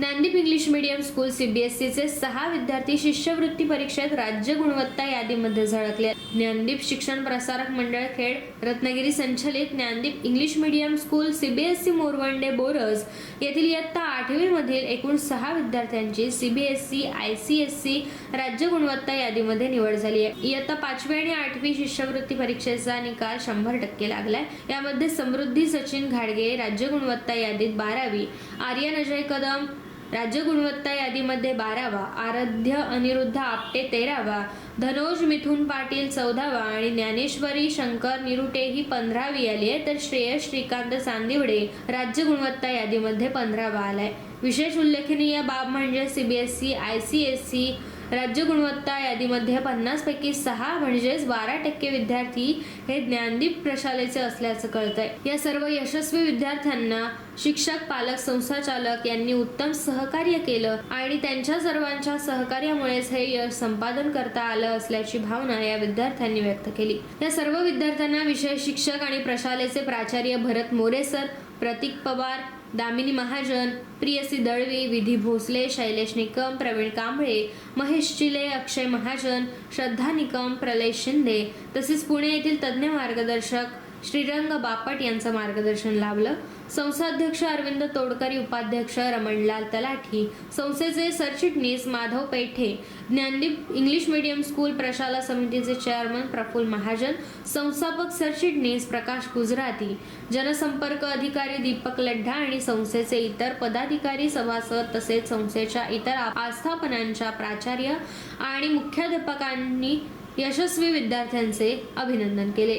Gyandeep English medium school सीबीएसईचे सहा विद्यार्थी शिष्यवृत्ती परीक्षेत राज्य गुणवत्ता यादीमध्ये झळकले. ज्ञानदीप शिक्षण प्रसारक मंडळ खेड रत्नागिरी संचलित Dnyandeep English medium school CBSE Morwande Boras येथील इयत्ता आठवी मधील एकूण सहा विद्यार्थ्यांची CBSE I C S C राज्य गुणवत्ता यादीमध्ये निवड झाली आहे. इयत्ता पाचवी आणि आठवी शिष्यवृत्ती परीक्षेचा निकाल शंभर टक्के लागलाय. यामध्ये समृद्धी सचिन घाडगे राज्य गुणवत्ता यादीत बारावी आर्यन अजय कदम राज्य गुणवत्ता यादीमध्ये बारावा आराध्य अनिरुद्ध आपटे तेरावा धनोज मिथुन पाटील चौदावा आणि ज्ञानेश्वरी शंकर निरुटे ही पंधरावी आली आहे. तर श्रेयस श्रीकांत चांदिवडे राज्य गुणवत्ता यादीमध्ये पंधरावा आलाय. विशेष उल्लेखनीय बाब म्हणजे CBSE I C S C राज्य गुणवत्ता यादीमध्ये पन्नास पैकी सहा म्हणजेच बारा टक्के विद्यार्थी हे ज्ञानदीप प्रशालेचे असल्याचं कळतंय. या सर्व यशस्वी विद्यार्थ्यांना शिक्षक पालक संस्थाचालक यांनी उत्तम सहकार्य केलं आणि त्यांच्या सर्वांच्या सहकार्यामुळेच हे यश संपादन करता आलं असल्याची भावना या विद्यार्थ्यांनी व्यक्त केली. या सर्व विद्यार्थ्यांना विषय शिक्षक आणि प्रशालेचे प्राचार्य भरत मोरे सर प्रतीक पवार दामिनी महाजन प्रियसी दळवी विधी भोसले शैलेश निकम प्रवीण कांबळे महेश चिले अक्षय महाजन श्रद्धा निकम प्रलय शिंदे तसेच पुणे येथील तज्ज्ञ मार्गदर्शक श्रीरंग बापट यांचं मार्गदर्शन लाभलं. संस्थाध्यक्ष अरविंद तोडकरी उपाध्यक्ष रमणलाल तलाठी संस्थेचे सरचिटणीस Madhav Pethe Dnyandeep English medium school प्रशाला समितीचे चेअरमन प्रफुल्ल महाजन संस्थापक सरचिटणीस प्रकाश गुजराती जनसंपर्क अधिकारी दीपक लड्ढा आणि संस्थेचे इतर पदाधिकारी सभासद तसेच संस्थेच्या इतर आस्थापनांच्या प्राचार्य आणि मुख्याध्यापकांनी यशस्वी विद्यार्थ्यांचे अभिनंदन केले.